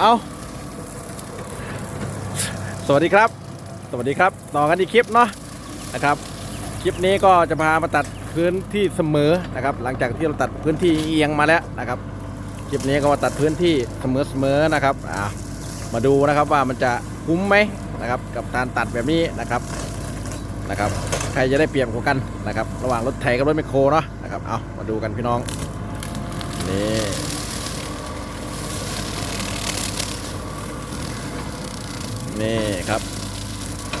เอาสวัสดีครับ สวัสดีครับ ต่อกันอีกคลิปเนาะนะครับ คลิปนี้ก็จะพามาตัดพื้นที่เสมอนะครับ หลังจากที่เราตัดพื้นที่เอียงมาแล้วนะครับ คลิปนี้ก็มาตัดพื้นที่เสมอเสมอๆนะครับอ่ามาดูนะครับว่ามันจะคุ้มไหมนะครับ กับการตัดแบบนี้นะครับนะครับ ใครจะได้เปรียบกว่ากันนะครับ ระหว่างรถไถกับรถแมคโครเนาะนะครับ เอามาดูกันพี่น้องนี่ นี่ครับ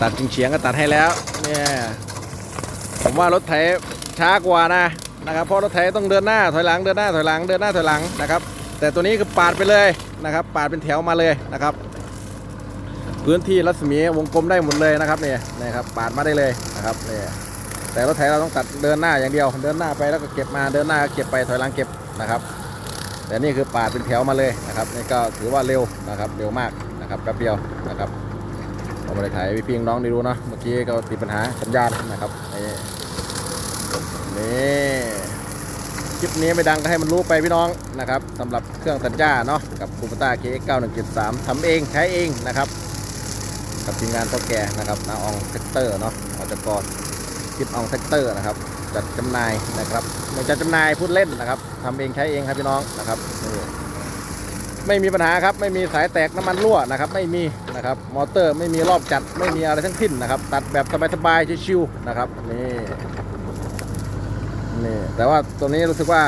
ตัดจริงเฉียงก็ตัดให้แล้วเนี่ยผมว่ารถไถช้ากว่านะนะครับเพราะรถไถต้องเดินหน้าถอยหลังเดินหน้าถอยหลังเดินหน้าถอยหลังนะครับ แต่ตัวนี้คือปาดไปเลยนะครับ ปาดเป็นแถวมาเลยนะครับ พื้นที่รัศมีวงกลมได้หมดเลยนะครับเนี่ยนะครับปาดมาได้เลยนะครับเนี่ยแต่รถไถเราต้องตัดเดินหน้าอย่างเดียวเดินหน้าไปแล้วก็เก็บมาเดินหน้าเก็บไปถอยหลังเก็บนะครับ แต่นี่คือปาดเป็นแถวมาเลยนะครับนี่ก็ถือว่าเร็วนะครับเร็วมากนะครับแป๊บเดียวนะครับ ผมไม่ได้ถ่ายให้พี่น้องได้ดูนะเมื่อกี้ก็ติดปัญหาสัญญาณนะครับนี่คลิปนี้ไม่ดังก็ให้มันรู้ไปพี่น้องนะครับสำหรับเครื่องตัดหญ้าเนาะกับคูปต้า KX 9173ทำเองใช้เองนะครับกับทีมงานตัวแก่นะครับนาอองเซกเตอร์เนาะอจกรคลิปอองเซกเตอร์นะครับจัดจำหน่ายนะครับไม่จัดจำหน่ายพูดเล่นนะครับทำเองใช้เองครับพี่น้องนะครับ ไม่มีปัญหาครับ ไม่มีสายแตกน้ำมันรั่วนะครับ ไม่มีนะครับมอเตอร์ไม่มีรอบจัดไม่มีอะไรทั้งสิ้นนะครับ ตัดแบบสบายๆชิวๆนะครับนี่นี่แต่ว่าตัวนี้รู้สึกว่า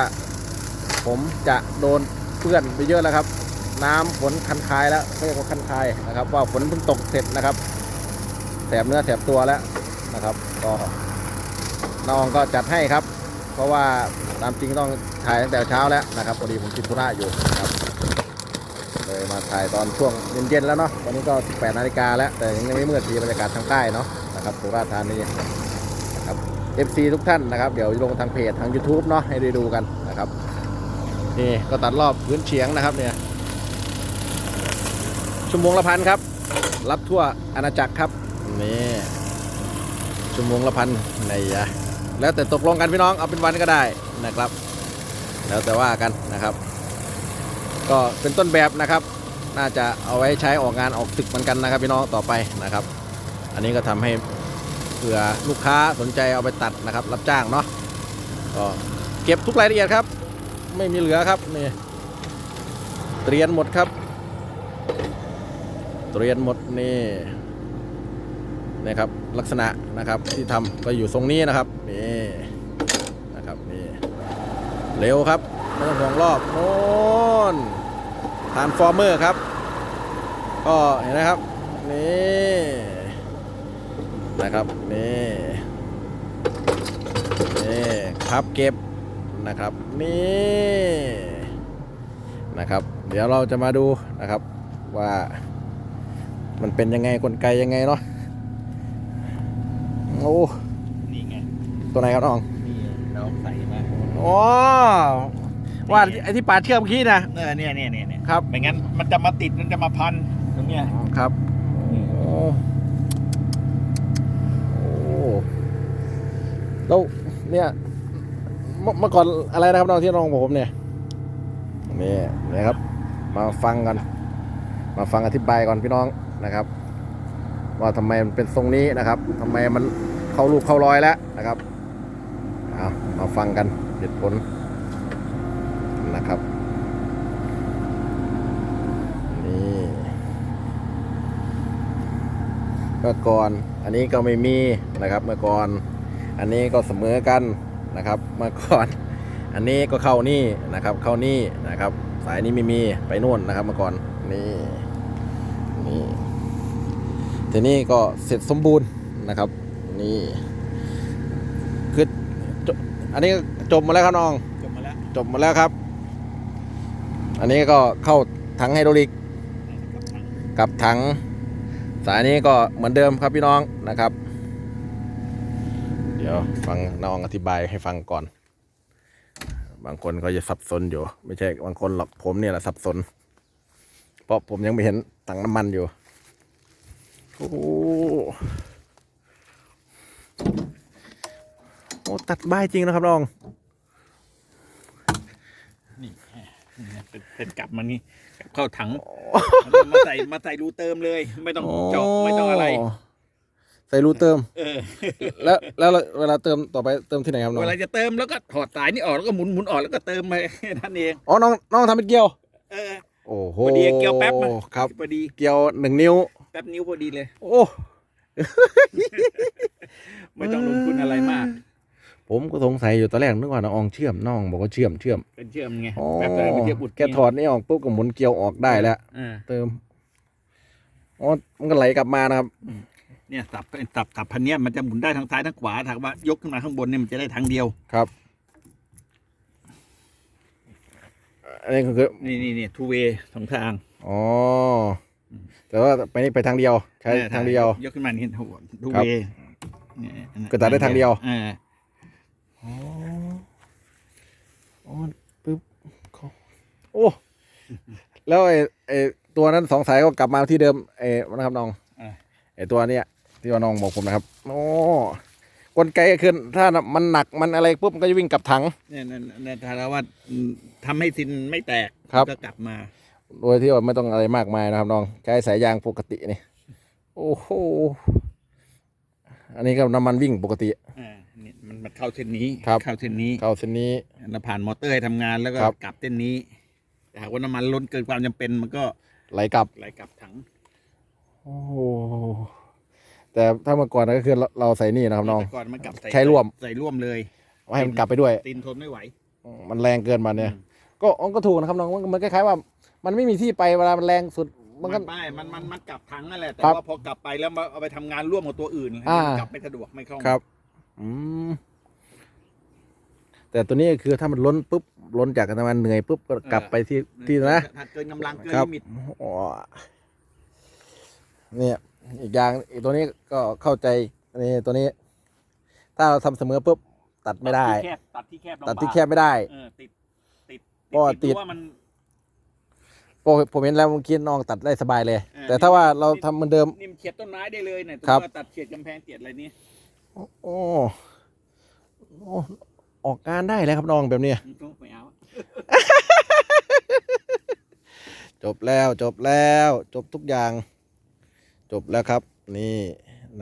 ผมจะโดนเปื้อนไปเยอะแล้วครับ น้ำฝนคันคายแล้วเรียกว่าคันคายนะครับ ว่าฝนเพิ่งตกเสร็จนะครับแสบเนื้อแสบตัวแล้วนะครับ ก็น้องก็จัดให้ครับ เพราะว่าตามจริงต้องถ่ายตั้งแต่เช้าแล้วนะครับพอดีผมติดธุระอยู่นะครับ มาถ่ายตอนช่วงเย็นๆแล้วเนาะตอนนี้ก็ 18นาฬิกาแล้วแต่ยังไม่มืดดีบรรยากาศทางใต้เนาะนะครับสุราษฎร์ธานีนะครับ FC ทุกท่านนะครับ เดี๋ยวลงทางเพจทาง YouTube เนาะให้ได้ดูกันนะครับนี่ก็ตัดรอบพื้นเฉียงนะครับเนี่ยชั่วโมงละพันครับ รับทั่วอาณาจักรครับนี่ชั่วโมงละพันในยะแล้วแต่ตกลงกันพี่น้องเอาเป็นวันก็ได้นะครับ แล้วแต่ว่ากันนะครับ ก็เป็นต้นแบบนะครับ น่าจะเอาไว้ใช้ออกงานออกตึกเหมือนกันนะครับพี่น้องต่อไปนะครับ อันนี้ก็ทำให้เผื่อลูกค้าสนใจเอาไปตัดนะครับ รับจ้างเนาะก็เก็บทุกรายละเอียดครับ ไม่มีเหลือครับนี่เตรียนหมดครับเตรียนหมดนี่นะครับลักษณะนะครับที่ทำก็อยู่ทรงนี้นะครับนี่นะครับนี่เร็วครับไม่ต้องห่วงรอบโน่น ทานฟอร์เมอร์ครับ ก็เห็นนะครับ นี่นะครับ นี่นี่พับเก็บนะครับ นี่นะครับ เดี๋ยวเราจะมาดูนะครับว่ามันเป็นยังไงกลไกยังไงเนาะโอ้นี่ไง ตัวไหนครับน้อง นี่เราใส่มาอ๋อ ว่าไอ้ที่ปาดเชื่อมเมื่อกี้นะ เออเนี่ยเนี่ยเนี่ยเนี่ยครับ ไม่งั้นมันจะมาติดมันจะมาพันตรงเนี้ยครับนี่โอ้โอ้แล้วเนี่ยเมื่อเมื่อก่อนอะไรนะครับน้องที่น้องบอกผมเนี่ยนี่นะครับ มาฟังกัน มาฟังอธิบายก่อนพี่น้องนะครับ ว่าทำไมมันเป็นทรงนี้นะครับทำไมมันเข้ารูปเข้ารอยแล้วนะครับเอามาฟังกันเหตุผลนะครับ นี่ เมื่อก่อน อันนี้ก็ไม่มีนะครับ เมื่อก่อน อันนี้ก็เสมอกันนะครับ เมื่อก่อน อันนี้ก็เข้านี่นะครับ เข้านี่นะครับ สายนี้ไม่มีไปนู่นนะครับ เมื่อก่อนนี่นี่ทีนี้ก็เสร็จสมบูรณ์นะครับ นี่คือจอันนี้จบหมาแล้วครับน้อง จบมาแล้วจบหมดแล้วครับ อันนี้ก็เข้าถังไฮดรอลิกกับถัง สายนี้ก็เหมือนเดิมครับพี่น้องนะครับ เดี๋ยวฟังน้องอธิบายให้ฟังก่อน บางคนก็จะสับสนอยู่ ไม่ใช่บางคนหรอกผมเนี่ยแหละสับสน เพราะผมยังไม่เห็นถังน้ำมันอยู่โอ้โหโอ้ตัดใบจริงนะครับน้อง นี่ เป็นเป็นกลับมานี่กลับเข้าถังมาใส่มาใส่รูเติมเลย ไม่ต้องเจาะไม่ต้องอะไร ใส่รูเติม เออ แล้วแล้วเวลาเติมต่อไปเติมที่ไหนครับน้องเวลาจะเติมแล้วก็ถอดสายนี่ออกแล้วก็หมุนหมุนออกแล้วก็เติมไปนั่นเองอ๋อน้องน้องทำเป็นเกลียว เออโอ้โหพอดีเกลียวแป๊บมาครับพอดีเกลียวหนึ่งนิ้วแป๊บนิ้วพอดีเลย โอ้ไม่ต้องลงทุนอะไรมาก ผมก็สงสัยอยู่ตอนแรกนึกว่าน้องอองเชื่อมน้องบอกว่าเชื่อมเชื่อมเป็นเชื่อมไงอ๋อแป๊บเดียวมันจะอุดแกถอดนี่ออกปุ๊บก็หมุนเกลียวออกได้แล้วอ่าเติมอ๋อมันก็ไหลกลับมานะครับ เนี่ยสับสับสับพันเนี้ยมันจะหมุนได้ทางซ้ายทางขวาถามว่ายกขึ้นมาข้างบนเนี่ยมันจะได้ทางเดียวครับอันนี้ก็คือนี่นี่นี่ทูเวสองทางอ๋อแต่ว่าไปนี่ไปทางเดียวใช้ออทางเดียวยกขึ้นมานี่ทูครับเวก็ตัดได้ทางเดียวอ่า อ๋อ อ๋อปึ๊บเขาโอ้ แล้วไอ้ไอ้ตัวนั้นสองสายก็กลับมาที่เดิมไอ้นะครับน้องอ่า ไอ้ตัวเนี้ยที่ว่าน้องบอกผมนะครับโอ้กลไกก็คือถ้ามันหนักมันอะไรปุ๊บมันก็จะวิ่งกลับถัง เนี่ยนั่นนั่นถ้าเราว่าอืมทำให้ซินไม่แตกครับ ก็กลับมา โดยที่ว่าไม่ต้องอะไรมากมายนะครับน้องใช้สายยางปกตินี่โอ้โหอันนี้ก็น้ำมันวิ่งปกติ อ่านี่มันมันเข้าเส้นนี้ครับ เข้าเส้นนี้เข้าเส้นนี้ เราผ่านมอเตอร์ให้ทำงานแล้วก็ครับ กลับเส้นนี้แต่หากว่าน้ำมันล้นเกินความจำเป็นมันก็ไหลกลับ ไหลกลับถังโอ้โหแต่ถ้าเมื่อก่อนก็คือเราเราใส่นี่นะครับน้อง แต่ก่อนมันกลับใส่ใช้ร่วม ใส่ร่วมเลยให้มันกลับไปด้วย ตีนทนไม่ไหว มันแรงเกินมาเนี่ยก็อ๋อก็ถูกนะครับน้องมันมันคล้ายๆว่า มันไม่มีที่ไปเวลามันแรงสุด มัมันนก็ไม่มันมันมันกลับถังนั่นแหละแต่ครับว่าพอกลับไปแล้วมาเอาไปทำงานร่วมกับตัวอื่นอ่ากลับไม่สะดวกไม่คล่องครับอืม แต่ตัวนี้คือถ้ามันล้นปุ๊บล้นจากการทำงานเหนื่อยปุ๊บก็กลับไปที่ที่นะถ้าเกินกำลังเกินครับลิมิตอ๋อเนี่ยอีกอย่างอีกตัวนี้ก็เข้าใจนี่ตัวนี้ ถ้าเราทำเสมอปุ๊บตัดไม่ได้ ตัดที่แคบตัดที่แคบไม่ได้เออติดติดเพราะว่าติดเพราะว่ามันผมผมเห็นแล้วเมื่อกี้น้องตัดได้สบายเลยเออแต่ถ้าว่าเราทำเหมือนเดิมนิ่มเฉียดต้นไม้ได้เลยเนี่ยครับตัวตัดเฉียดกำแพงเฉียดอะไรนี่โอ้โอ้ ออกงานได้แล้วครับน้องแบบเนี้ยไม่เอาจบแล้วจบแล้ว จบทุกอย่าง จบแล้วครับ นี่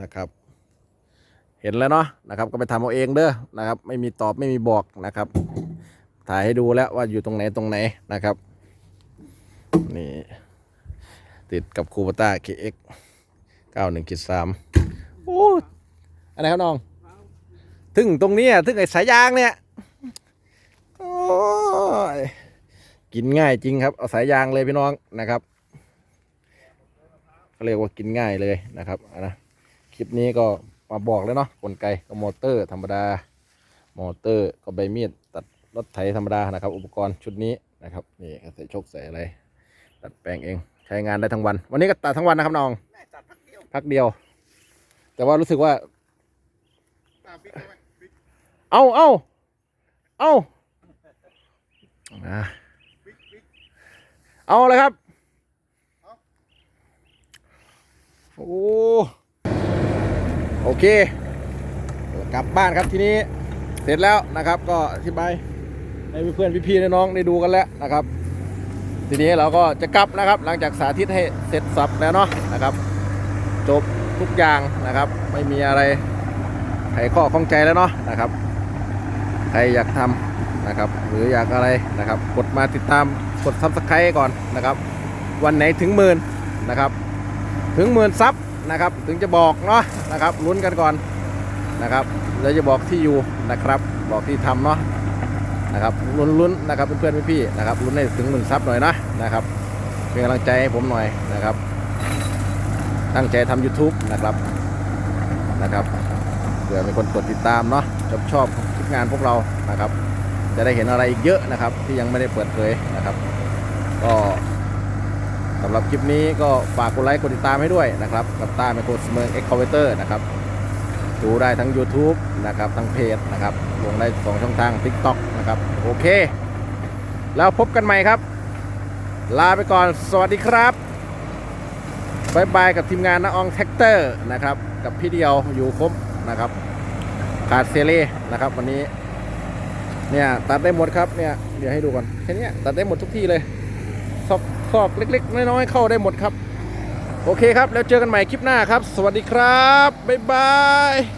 นะครับ เห็นแล้วเนาะนะครับ ก็ไปทำเอาเองเด้อนะครับ ไม่มีตอบไม่มีบอกนะครับ ถ่ายให้ดูแล้วว่าอยู่ตรงไหนตรงไหนนะครับ นี่ ติดกับคูปต้า KX 91 3โอ้อันไหนครับน้อง ถึงตรงเนี้ยถึงไอ้สายยางเนี่ยโอ้ยกินง่ายจริงครับ เอาสายยางเลยพี่น้องนะครับเขาเรียกว่ากินง่ายเลยนะครับอะนะคลิปนี้ก็มาบอกแล้วเนาะกลไกก็มอเตอร์ธรรมดา มอเตอร์ก็ใบมีดตัดรถไถธรรมดานะครับ อุปกรณ์ชุดนี้นะครับนี่ก็ใส่โชคใส่อะไรตัดแปลงเอง ใช้งานได้ทั้งวัน วันนี้ก็ตัดทั้งวันนะครับน้องได้ตัดพักเดียวพักเดียว แต่ว่ารู้สึกว่าตามบิ๊ก เอาเอาเอาเอาเลยครับ โอ้ โอเค กลับบ้านครับทีนี้ เสร็จแล้วนะครับ ก็อธิบายให้เพื่อนพี่ๆน้องได้ดูกันแล้วนะครับ ทีนี้เราก็จะกลับนะครับ หลังจากสาธิตให้เสร็จสับแล้วเนาะนะครับ จบทุกอย่างนะครับ ไม่มีอะไรไขข้อข้องใจแล้วเนาะนะครับ ใครอยากทำนะครับ หรืออยากอะไรนะครับ กดมาติดตามกดซับสไครต์ก่อนนะครับ วันไหนถึงหมื่นนะครับ ถึงหมื่นซับนะครับ ถึงจะบอกเนาะนะครับลุ้นกันก่อนนะครับแล้วจะบอกที่อยู่นะครับ บอกที่ทำเนาะนะครับลุ้นลุ้นๆนะครับเพื่อนๆพี่ๆนะครับลุ้นให้ถึงหมื่นซับหน่อยนะนะครับเป็นกำลังใจให้ผมหน่อยนะครับ ตั้งใจทำ YouTube นะครับนะครับเผื่อมีคนกดติดตามเนาะชอบชอบ งานพวกเรานะครับ จะได้เห็นอะไรอีกเยอะนะครับ ที่ยังไม่ได้เปิดเผยนะครับ ก็สำหรับคลิปนี้ก็ฝากกดไลค์กดติดตามให้ด้วยนะครับ กับต้าไมโครสเมืองเอ็กคาเวเตอร์นะครับดูได้ทั้ง YouTube นะครับทั้งเพจนะครับลงได้สองช่องทาง TikTok นะครับ โอเค แล้วพบกันใหม่ครับ ลาไปก่อน สวัสดีครับบายบายกับทีมงานนะอองแท็กเตอร์นะครับ กับพี่เดียวอยู่ครบนะครับ ขาดเซเล่นะครับ วันนี้ เนี่ยตัดได้หมดครับเนี่ยเดี๋ยวให้ดูก่อนแค่นี้ตัดได้หมดทุกที่เลยซอกซอกเล็ก ๆ น้อยๆเข้าได้หมดครับ โอเคครับ แล้วเจอกันใหม่คลิปหน้าครับ สวัสดีครับ บ๊ายบาย